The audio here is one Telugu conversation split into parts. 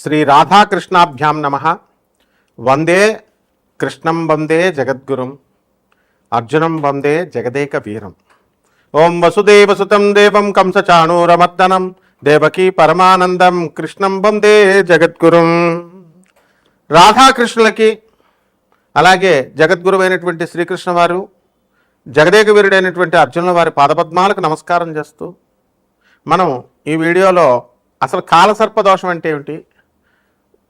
శ్రీ రాధాకృష్ణాభ్యాం నమ. వందే కృష్ణం వందే జగద్గురుం. అర్జునం వందే జగదేక వీరం ఓం వసుదేవసుతం దేవం కంసచాణూరమర్దనం. దేవకీ పరమానందం కృష్ణం వందే జగద్గురుం. రాధాకృష్ణులకి అలాగే జగద్గురువైనటువంటి శ్రీకృష్ణ వారు జగదేక వీరుడైనటువంటి అర్జునుల వారి పాదపద్మాలకు నమస్కారం చేస్తూ మనం ఈ వీడియోలో అసలు కాలసర్పదోషం అంటే ఏమిటి?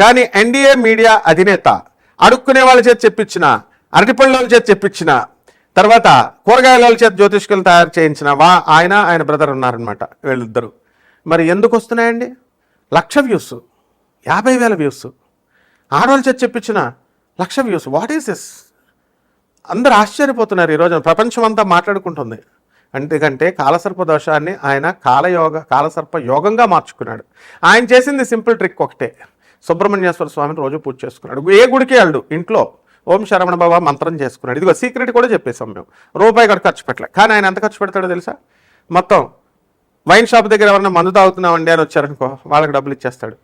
కానీ ఎన్డీఏ మీడియా అధినేత అడుక్కునే వాళ్ళ చేత చెప్పించిన అరటిపళ్ళ చేతి చేత చెప్పించిన తర్వాత కూరగాయల చేతి చేత జ్యోతిష్కులు తయారు చేయించిన వా ఆయన ఆయన బ్రదర్ ఉన్నారనమాట వీళ్ళిద్దరు. మరి ఎందుకు వస్తున్నాయండి? లక్ష వ్యూస్ యాభై వేల వ్యూస్. ఆడవాళ్ళ చేత చెప్పించిన lakh views. What is this అందరూ ఆశ్చర్యపోతున్నారు ఈరోజు ప్రపంచం అంతా మాట్లాడుకుంటుంది. ఎందుకంటే కాలసర్ప దోషాన్ని ఆయన కాలయోగ కాలసర్ప యోగంగా మార్చుకున్నాడు. ఆయన చేసింది సింపుల్ ట్రిక్ ఒకటే. సుబ్రహ్మణ్యేశ్వర స్వామిని రోజు పూజ చేసుకున్నాడు. ఏ గుడికి వెళ్ళడు? ఇంట్లో. ఓం శరవణ బాబా మంత్రం చేసుకున్నాడు. ఇదిగో సీక్రెట్ కూడా చెప్పేసాం మేము. రూపాయి కూడా ఖర్చు పెట్టలే. కానీ ఆయన ఎంత ఖర్చు పెడతాడో తెలుసా? మొత్తం వైన్ షాప్ దగ్గర ఎవరైనా మందు తాగుతున్నామండి అని వచ్చారనుకో వాళ్ళకి డబ్బులు ఇచ్చేస్తాడు.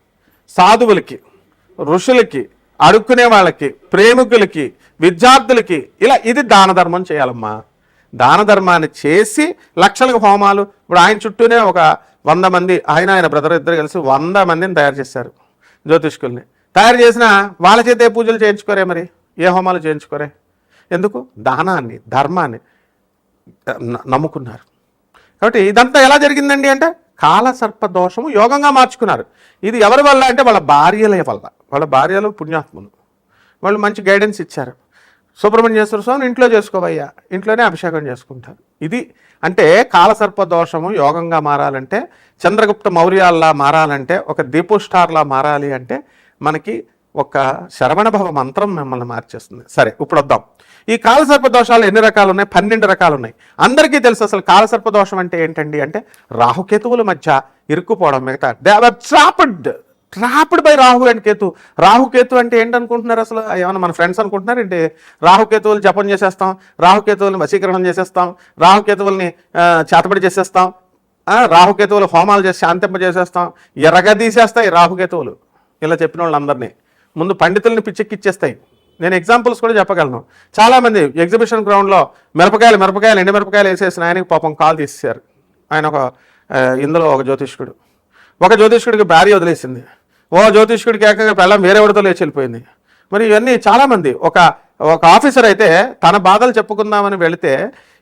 సాధువులకి ఋషులకి అడుక్కునే వాళ్ళకి ప్రేమికులకి విద్యార్థులకి ఇలా ఇది దాన ధర్మం చేయాలమ్మా. దాన ధర్మాన్ని చేసి లక్షలకు హోమాలు. ఇప్పుడు ఆయన చుట్టూనే ఒక వంద మంది ఆయన ఆయన బ్రదర్ ఇద్దరు కలిసి వంద మందిని తయారు చేశారు. జ్యోతిష్కుల్ని. తయారు చేసిన వాళ్ళ చేతే పూజలు చేయించుకోరే మరి? ఏ హోమాలు చేయించుకోరే? ఎందుకు? దానాన్ని ధర్మాన్ని నమ్ముకున్నారు. కాబట్టి ఇదంతా ఎలా జరిగిందండి అంటే కాలసర్ప దోషము యోగంగా మార్చుకున్నారు. ఇది ఎవరి వల్ల అంటే వాళ్ళ భార్యల వల్ల. వాళ్ళ భార్యలు పుణ్యాత్ములు. వాళ్ళు మంచి గైడెన్స్ ఇచ్చారు. సుబ్రహ్మణ్యేశ్వర స్వామిని ఇంట్లో చేసుకోవయ్యా. ఇంట్లోనే అభిషేకం చేసుకుంటారు. ఇది అంటే కాలసర్ప దోషము యోగంగా మారాలంటే చంద్రగుప్త మౌర్యాల్లా మారాలంటే ఒక దీపోస్టార్లా మారాలి అంటే మనకి ఒక శరవణభవ మంత్రం మిమ్మల్ని మార్చేస్తుంది. సరే ఇప్పుడు వద్దాం. ఈ కాలసర్ప దోషాలు ఎన్ని రకాలు ఉన్నాయి పన్నెండు రకాలు ఉన్నాయి అందరికీ తెలుసు అసలు కాలసర్ప దోషం అంటే ఏంటండి? అంటే రాహుకేతువుల మధ్య ఇరుక్కుపోవడం మిగతా. They are trapped trapped by Rahu and Ketu. రాహుకేతు అంటే ఏంటనుకుంటున్నారు అసలు? ఏమైనా మన ఫ్రెండ్స్ అనుకుంటున్నారు? ఏంటి? రాహుకేతువులు జపం చేసేస్తాం రాహుకేతువులను వశీకరణం చేసేస్తాం రాహుకేతువుల్ని చేతబడి చేసేస్తాం రాహుకేతువులు హోమాలు చేసి శాంతింప చేసేస్తాం ఎర్రగా తీసేస్తాయి రాహుకేతువులు ఇలా చెప్పిన వాళ్ళందరినీ. ముందు పండితుల్ని పిచ్చెక్కిచ్చేస్తాయి. నేను ఎగ్జాంపుల్స్ కూడా చెప్పగలను. చాలామంది ఎగ్జిబిషన్ గ్రౌండ్లో మిరపకాయలు మిరపకాయలు ఎండి మిరపకాయలు వేసేసిన ఆయనకి పాపం కాల్ తీసేశారు. ఆయన ఒక ఇందులో ఒక జ్యోతిష్కుడు. ఒక జ్యోతిష్కుడికి భార్య వదిలేసింది. ఓ జ్యోతిష్కుడికి ఏకంగా పెళ్ళం వేరే ఎవరితో లేచి వెళ్ళిపోయింది. మరి ఇవన్నీ చాలామంది ఒక ఒక ఆఫీసర్ అయితే తన బాధలు చెప్పుకుందామని వెళితే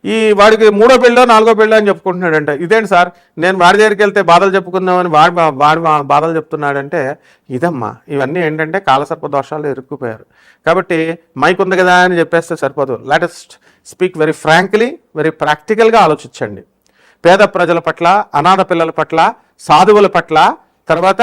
ఈ వాడికి మూడో పెళ్ళో నాలుగో పెళ్ళో అని చెప్పుకుంటున్నాడంట. ఇదేంటి సార్? నేను వాడి దగ్గరికి వెళ్తే బాధలు చెప్పుకుందామని వాడి వాడి బాధలు చెప్తున్నాడంటే ఇదమ్మా. ఇవన్నీ ఏంటంటే కాలసర్ప దోషాలు ఇరుక్కుపోయారు. కాబట్టి మైక్ ఉంది కదా అని చెప్పేస్తే సరిపోదు. Latest speak very frankly very ప్రాక్టికల్గా ఆలోచించండి. పేద ప్రజల పట్ల అనాథ పిల్లల పట్ల సాధువుల పట్ల తర్వాత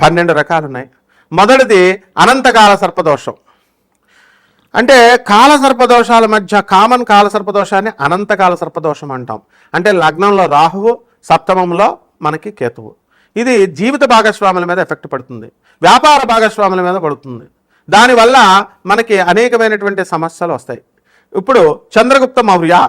పన్నెండు రకాలు ఉన్నాయి మొదటిది అనంతకాల సర్పదోషం. అంటే కాల సర్పదోషాల మధ్య కామన్ కాల సర్పదోషాన్ని అనంతకాల సర్పదోషం అంటాం. అంటే లగ్నంలో రాహువు సప్తమంలో మనకి కేతువు. ఇది జీవిత భాగస్వాముల మీద ఎఫెక్ట్ పడుతుంది. వ్యాపార భాగస్వాముల మీద పడుతుంది. దానివల్ల మనకి అనేకమైనటువంటి సమస్యలు వస్తాయి. ఇప్పుడు చంద్రగుప్త మౌర్య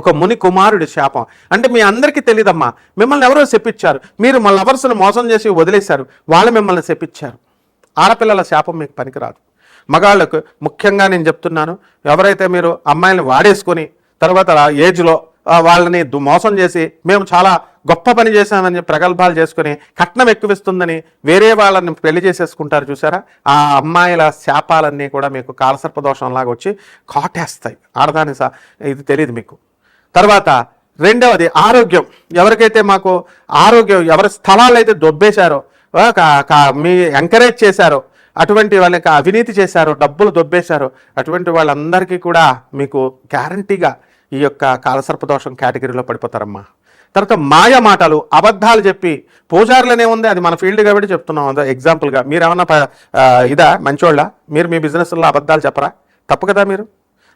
ఒక ముని కుమారుడి శాపం. అంటే మీ అందరికీ తెలియదమ్మా మిమ్మల్ని ఎవరో చెప్పించారు మీరు మా లవర్స్ను మోసం చేసి వదిలేశారు. వాళ్ళు మిమ్మల్ని చెప్పించారు ఆడపిల్లల శాపం మీకు పనికిరాదు. మగాళ్ళకు ముఖ్యంగా నేను చెప్తున్నాను ఎవరైతే మీరు అమ్మాయిని వాడేసుకొని తర్వాత ఏజ్లో వాళ్ళని మోసం చేసి మేము చాలా గొప్ప పని చేశామని ప్రగల్భాలు చేసుకుని కట్నం ఎక్కువిస్తుందని వేరే వాళ్ళని పెళ్ళి చేసేసుకుంటారు చూసారా? ఆ అమ్మాయిల శాపాలన్నీ కూడా మీకు కాలసర్పదోషంలాగా వచ్చి కాటేస్తాయి. ఆడదాని సా ఇది తెలియదు మీకు. తర్వాత రెండవది ఆరోగ్యం. ఎవరికైతే మాకు ఆరోగ్యం ఎవరి స్థలాలు అయితే దొబ్బేశారో కా- కా- మీ ఎంకరేజ్ చేశారో అటువంటి వాళ్ళకి అవినీతి చేశారో డబ్బులు దొబ్బేశారు అటువంటి వాళ్ళందరికీ కూడా మీకు గ్యారంటీగా ఈ యొక్క కాలసర్పదోషం కేటగిరీలో పడిపోతారమ్మా. తర్వాత మాయ మాటలు అబద్ధాలు చెప్పి పూజారులనే ఉంది అది మన ఫీల్డ్ కాబట్టి చెప్తున్నాం. ఎగ్జాంపుల్గా మీరు ఏమన్నా ప- ఇదా? మంచోళ్ళ? మీరు మీ బిజినెస్లో అబద్ధాలు చెప్పరా? తప్పు కదా మీరు?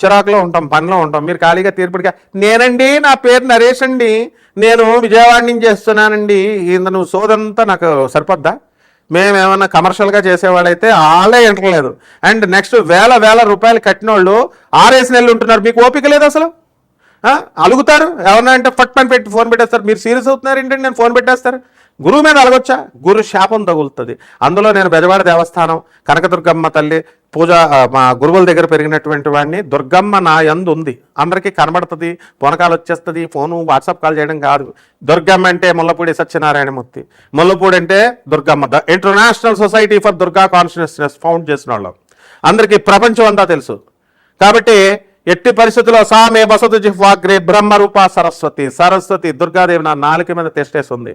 చిరాకులో ఉంటాం పనిలో ఉంటాం. మీరు ఖాళీగా తీర్పుడిగా నేనండి నా పేరు నరేష్ అండి. నేను విజయవాడ నుంచి చేస్తున్నానండి. ఇంత నువ్వు సోదంతా నాకు సరిపోద్దా? మేము ఏమన్నా కమర్షియల్గా చేసేవాళ్ళైతే వాళ్ళే ఎంటలేదు అండ్ నెక్స్ట్ వేల వేల రూపాయలు కట్టిన వాళ్ళు ఆరేసి నెలలు ఉంటున్నారు. మీకు ఓపిక లేదు అసలు? అలుగుతారు? ఎవరన్నా అంటే ఫట్ పని పెట్టి ఫోన్ పెట్టేస్తారు. మీరు సీరియస్ అవుతున్నారు ఏంటంటే నేను ఫోన్ పెట్టేస్తారు. గురువు మీద అలగొచ్చా? గురు శాపం తగులుతుంది. అందులో నేను బెజవాడ దేవస్థానం కనకదుర్గమ్మ తల్లి పూజ మా గురువుల దగ్గర పెరిగినటువంటి వాడిని దుర్గమ్మ నా యందు ఉంది. అందరికీ కనబడుతుంది పొనకాలు వచ్చేస్తుంది ఫోను వాట్సాప్ కాల్ చేయడం కాదు. దుర్గమ్మ అంటే ముల్లపూడి సత్యనారాయణమూర్తి. ముల్లపూడి అంటే Durgamma. The international society for Durga consciousness found చేసిన వాళ్ళం అందరికీ ప్రపంచం అంతా తెలుసు. కాబట్టి ఎట్టి పరిస్థితుల్లో సామే వసతు జిహ్వాగ్రే బ్రహ్మరూప సరస్వతి సరస్వతి దుర్గాదేవి నా నాలుక మీద తెష్టేస్తుంది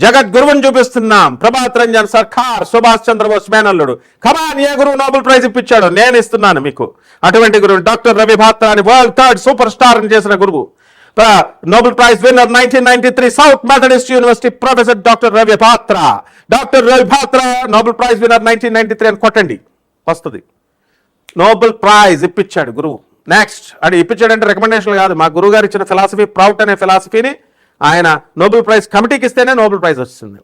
జగద్గురువుని చూపిస్తున్నాం. ప్రభాత్ రంజన్ సర్కార్ సుభాష్ చంద్రబోస్ మేనల్లుడు. కమాన్ ఏ గురువు నోబెల్ ప్రైజ్ ఇప్పించాడు నేను ఇస్తున్నాను మీకు. అటువంటి గురువు డాక్టర్ రవి భాత్రాని వరల్డ్ థర్డ్ సూపర్ స్టార్ అని చేసిన గురువు. Nobel prize winner nineteen ninety three South Methodist University professor doctor Ravi Batra. Doctor Ravi Batra Nobel prize winner nineteen ninety three అని కొట్టండి. వస్తుంది. నోబెల్ ప్రైజ్ ఇప్పించాడు గురువు. నెక్స్ట్ అంటే ఇప్పించాడంటే రికమెండేషన్ కాదు. మా గురువు గారు ఇచ్చిన ఫిలాసఫీ ప్రౌట్ అనే ఫిలాసఫీని ఆయన నోబెల్ ప్రైజ్ కమిటీకి ఇస్తేనే నోబెల్ ప్రైజ్ వస్తుంది.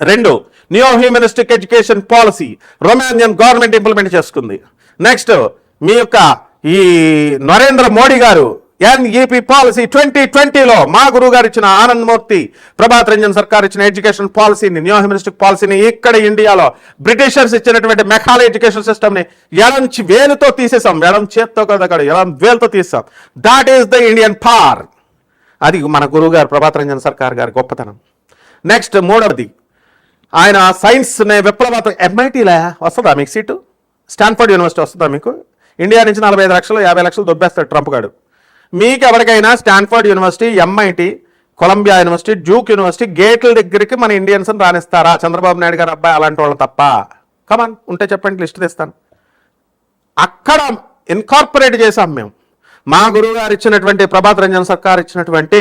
రెండు new humanistic education policy Romanian government implement చేసుకుంది. నెక్స్ట్ మీ యొక్క ఈ నరేంద్ర మోడీ గారు ఎన్ఈపి పాలసీ ట్వంటీ ట్వంటీలో మా గురువు గారు ఇచ్చిన ఆనంద్ మూర్తి ప్రభాత్ రంజన్ సర్కార్ ఇచ్చిన ఎడ్యుకేషన్ పాలసీని న్యూ హ్యూమనిస్టిక్ పాలసీని ఇక్కడ ఇండియాలో బ్రిటిషర్స్ ఇచ్చినటువంటి మెకాల ఎడ్యుకేషన్ సిస్టమ్ని ఎడం వేలుతో తీసేసాం ఎడం చేత్తో కదా కాదు, ఎడం వేలుతో తీసాం దాట్ ఈస్ ద ఇండియన్ పార్ అది మన గురువు గారు ప్రభాత్ రంజన్ సర్కార్ గారి గొప్పతనం. నెక్స్ట్ మూడవది. ఆయన సైన్స్ నే ఎంఐటీలా వస్తుందా మీకు సీటు? స్టాన్ఫర్డ్ యూనివర్సిటీ వస్తుందా మీకు? ఇండియా నుంచి నలభై ఐదు లక్షలు యాభై లక్షలు దొబ్బేస్తాడు ట్రంప్ గారు మీకు ఎవరికైనా Stanford University MIT Columbia University Duke University గేట్ల దగ్గరికి మన ఇండియన్స్ రానిస్తారా? చంద్రబాబు నాయుడు గారు అబ్బాయి అలాంటి వాళ్ళు తప్ప. కమాన్ ఉంటే చెప్పండి లిస్ట్ తెస్తాను. అక్కడ ఇన్కార్పొరేట్ చేసాం మేము. మా గురువు గారు ఇచ్చినటువంటి ప్రభాత్ రంజన్ సర్కార్ ఇచ్చినటువంటి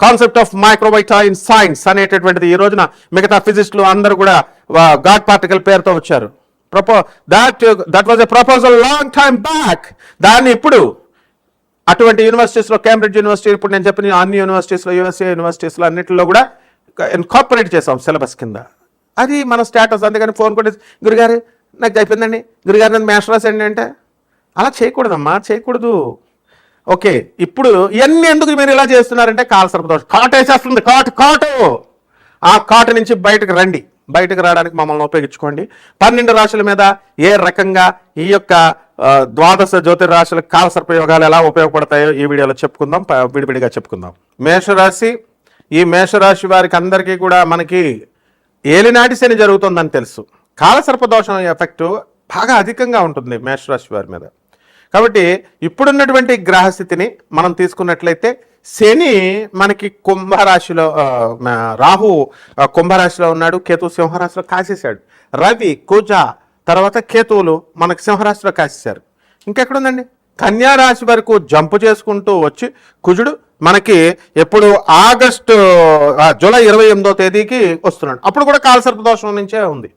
concept of microvita in science అనేటటువంటిది ఈ రోజున మిగతా ఫిజిస్టులు అందరూ కూడా గాడ్ పార్టికల్ పేరుతో వచ్చారు. ప్రపో that that was a proposal long time back దాన్ని ఇప్పుడు అటువంటి యూనివర్సిటీస్లో కేంబ్రిడ్జ్ యూనివర్సిటీ ఇప్పుడు నేను చెప్పిన అన్ని యూనివర్సిటీస్లో యూఎస్ఏ యూనివర్సిటీస్లో అన్నింటిలో కూడా ఇన్కార్పొరేట్ చేసాం సిలబస్ కింద. అది మన స్టేటస్ అందుకని ఫోన్ కొట్టి గురుగారు నాకు అయిపోయిందండి. గురుగారు నన్ను మ్యాథ్స్ రాసండి అంటే అలా చేయకూడదమ్మా చేయకూడదు. ఓకే ఇప్పుడు ఇవన్నీ ఎందుకు మీరు ఇలా చేస్తున్నారంటే కాల సర్పదోషం. కాటు వేసేస్తుంది కాటు కాటు! ఆ కాటు నుంచి బయటకు రండి. బయటకు రావడానికి మమ్మల్ని ఉపయోగించుకోండి. పన్నెండు రాశుల మీద ఏ రకంగా ఈ యొక్క ద్వాదశ జ్యోతిర్రాశుల కాల సర్పయోగాలు ఎలా ఉపయోగపడతాయో ఈ వీడియోలో చెప్పుకుందాం విడివిడిగా చెప్పుకుందాం. మేషరాశి ఈ మేషరాశి వారికి అందరికీ కూడా మనకి ఏలినాటి శని జరుగుతుందని తెలుసు. కాలసర్ప దోషం ఎఫెక్టు బాగా అధికంగా ఉంటుంది మేషరాశి వారి మీద. కాబట్టి ఇప్పుడున్నటువంటి గ్రహస్థితిని మనం తీసుకున్నట్లయితే శని మనకి కుంభరాశిలో రాహు కుంభరాశిలో ఉన్నాడు కేతు సింహరాశిలో కాసేశాడు. రవి కుజ తర్వాత కేతువులు మనకు సింహరాశిలో కాసేశారు. ఇంకెక్కడుందండి? కన్యా రాశి వరకు జంపు చేసుకుంటూ వచ్చి కుజుడు మనకి ఎప్పుడు ఆగస్టు జూలై ఇరవై ఎనిమిదో తేదీకి వస్తున్నాడు. అప్పుడు కూడా కాలసర్ప దోషం నుంచే ఉంది.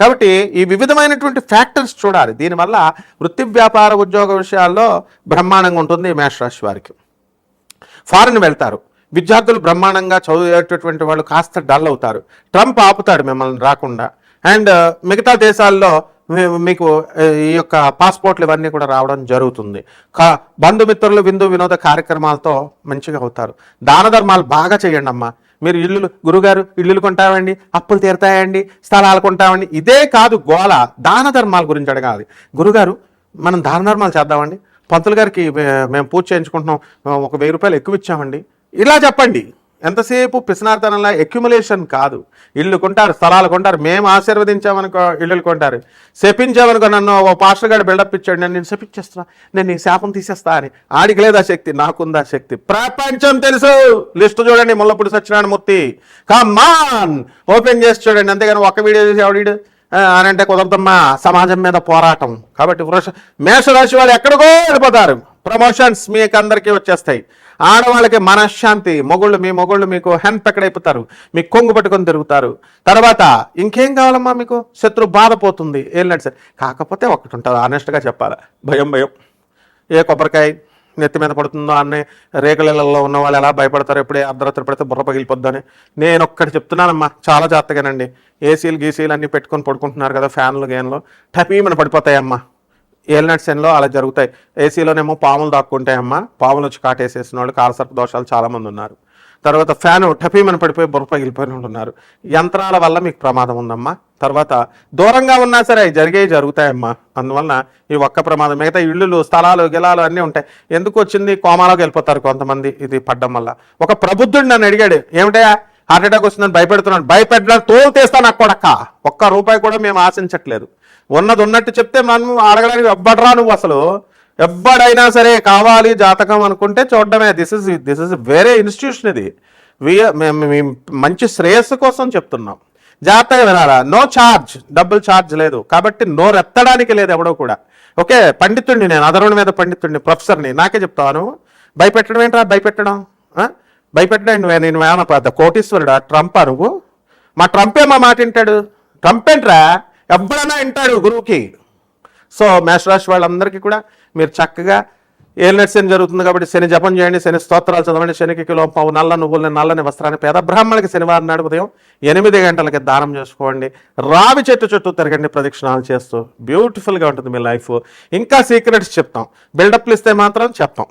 కాబట్టి ఈ వివిధమైనటువంటి ఫ్యాక్టర్స్ చూడాలి. దీనివల్ల వృత్తి వ్యాపార ఉద్యోగ విషయాల్లో బ్రహ్మాండంగా ఉంటుంది మేషరాశి వారికి. ఫారెన్ వెళ్తారు. విద్యార్థులు బ్రహ్మాండంగా చదివేటటువంటి వాళ్ళు కాస్త డల్ అవుతారు. ట్రంప్ ఆపుతాడు మిమ్మల్ని రాకుండా. అండ్ మిగతా దేశాల్లో మీకు ఈ యొక్క పాస్పోర్ట్లు ఇవన్నీ కూడా రావడం జరుగుతుంది. కా బంధుమిత్రులు విందు వినోద కార్యక్రమాలతో మంచిగా అవుతారు. దాన ధర్మాలు బాగా చేయండి అమ్మా మీరు ఇల్లులు గురుగారు ఇల్లులు కొంటామండి అప్పులు తీరుతాయండి స్థలాలు కొంటామండి. ఇదే కాదు గోల దాన ధర్మాల గురించి అడగాలి. గురుగారు మనం దాన ధర్మాలు చేద్దామండి. పంతులు గారికి మేము పూజ చేయించుకుంటున్నాం ఒక వెయ్యి రూపాయలు ఎక్కువ ఇచ్చామండి. ఇలా చెప్పండి. ఎంతసేపు పిసినార్తనంలా ఎక్యుములేషన్ కాదు. ఇల్లు కొంటారు స్థలాలు కొంటారు. మేము ఆశీర్వదించామనుకో ఇల్లులు కొంటారు. శపించామనుకో నన్ను ఓ పాస్టర్ గారు బిల్డప్ ఇచ్చాడు. నేను నేను శపించేస్తున్నా. నేను నీ శాపం తీసేస్తా అని. ఆడికి లేదా శక్తి? నాకుందా శక్తి? ప్రపంచం తెలుసు. లిస్టు చూడండి. Mullapudi Satyanarayana Murthy come on open చేసి చూడండి. అంతేగాని ఒక్క వీడియో చేసి ఆవిడ అని అంటే కుదరదమ్మా. సమాజం మీద పోరాటం. కాబట్టి వృష మేషరాశి వాళ్ళు ఎక్కడికో వెళ్ళిపోతారు. ప్రమోషన్స్ మీకు అందరికీ వచ్చేస్తాయి. ఆడవాళ్ళకి మనశ్శాంతి మొగుళ్ళు మీ మొగుళ్ళు మీకు హెన్ పెక్కడైపోతారు మీ కొంగు పట్టుకొని తిరుగుతారు. తర్వాత ఇంకేం కావాలమ్మా మీకు? శత్రు బాధపోతుంది ఏం లేదు సార్ కాకపోతే ఒకటి ఉంటుంది ఆనెస్ట్గా చెప్పాలి. భయం భయం. ఏ కొబ్బరికాయ నెత్తి మీద పడుతుందో అన్నీ రేకులలో ఉన్న వాళ్ళు ఎలా భయపడతారు ఎప్పుడే అర్ధరాత్రి పడితే బుర్ర పగిలిపోద్దని నేను ఒక్కటి చెప్తున్నానమ్మా. చాలా జాగ్రత్తగానండి. ఏసీలు గీసీలు అన్నీ పెట్టుకొని పడుకుంటున్నారు కదా ఫ్యాన్లు గేన్లు. టపీమని పడిపోతాయమ్మా. ఏలినట్ సెన్లో అలా జరుగుతాయి. ఏసీలోనేమో పాములు దాక్కుంటాయమ్మా. పాములు వచ్చి కాటేసేసిన వాళ్ళు కాలసర్ప దోషాలు చాలామంది ఉన్నారు. తర్వాత ఫ్యాన్ టపీమని పడిపోయి బుర్ర పగిలిపోయిన వాళ్ళు ఉన్నారు. యంత్రాల వల్ల మీకు ప్రమాదం ఉందమ్మా. తర్వాత దూరంగా ఉన్నా సరే అవి జరిగేవి జరుగుతాయమ్మా. అందువలన ఈ ఒక్క ప్రమాదం మిగతా ఇళ్ళు స్థలాలు గిలాలు అన్నీ ఉంటాయి. ఎందుకు వచ్చింది? కోమాలోకి వెళ్ళిపోతారు కొంతమంది ఇది పడ్డం వల్ల. ఒక ప్రబుద్ధుడు నన్ను అడిగాడు ఏమిటయా హార్ట్ అటాక్ వస్తుందని భయపెడుతున్నాడు భయపెట్టడానికి తోలు తీస్తాను నాకు కొడక్క ఒక్క రూపాయి కూడా మేము ఆశించట్లేదు. ఉన్నది ఉన్నట్టు చెప్తే మనం అడగడానికి ఎవ్వడరా నువ్వు అసలు? ఎవ్వడైనా సరే కావాలి జాతకం అనుకుంటే చూడడమే. దిస్ ఇస్ దిస్ ఇస్ వేరే ఇన్స్టిట్యూషన్ ఇది. వి- మేము మంచి శ్రేయస్సు కోసం చెప్తున్నాం. జాగ్రత్తగా వినాలా? నో ఛార్జ్ డబ్బులు ఛార్జ్ లేదు. కాబట్టి నోరెత్తడానికి లేదు ఎవడో కూడా. ఓకే పండితుడిని నేను అదరుని మీద పండితుడిని ప్రొఫెసర్ని. నాకే చెప్తాను. భయపెట్టడం ఏంట్రా? భయపెట్టడం? భయపెట్టడం నేను ఏమన్నా పెద్ద కోటీశ్వరుడా? ట్రంపా నువ్వు? మా ట్రంపే మా మాట వింటాడు. ట్రంప్ ఏంట్రా? ఎప్పుడన్నా వింటాడు గురువుకి. సో మేషరాశి వాళ్ళందరికీ కూడా మీరు చక్కగా ఏలినట్ శని జరుగుతుంది కాబట్టి శని జపం చేయండి శని స్తోత్రాలు చదవండి శనికి కిలో పావు నల్ల నువ్వులని నల్లని వస్త్రాన్ని పేద బ్రాహ్మణులకి శనివారం నాడు ఉదయం ఎనిమిది గంటలకి దానం చేసుకోండి. రావి చెట్టు చుట్టూ తిరగండి ప్రదక్షిణాలు చేస్తూ బ్యూటిఫుల్గా ఉంటుంది మీ లైఫ్. ఇంకా సీక్రెట్స్ చెప్తాం. బిల్డప్లు ఇస్తే మాత్రం చెప్తాం.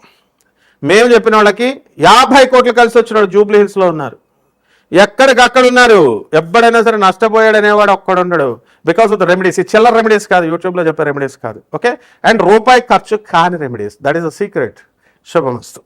మేము చెప్పిన వాళ్ళకి యాభై కోట్లు కలిసి వచ్చిన వాళ్ళు జూబ్లీ హిల్స్లో ఉన్నారు. ఎక్కడికక్కడ ఉన్నారు ఎప్పుడైనా సరే నష్టపోయాడు అనేవాడు ఒక్కడు ఉండడు బికాస్ ఆఫ్ ద రెమెడీస్ ఈ చిల్లర రెమెడీస్ కాదు యూట్యూబ్లో చెప్పే రెమెడీస్ కాదు. ఓకే అండ్ రూపాయి ఖర్చు కాని remedies that is a secret Subhamastu.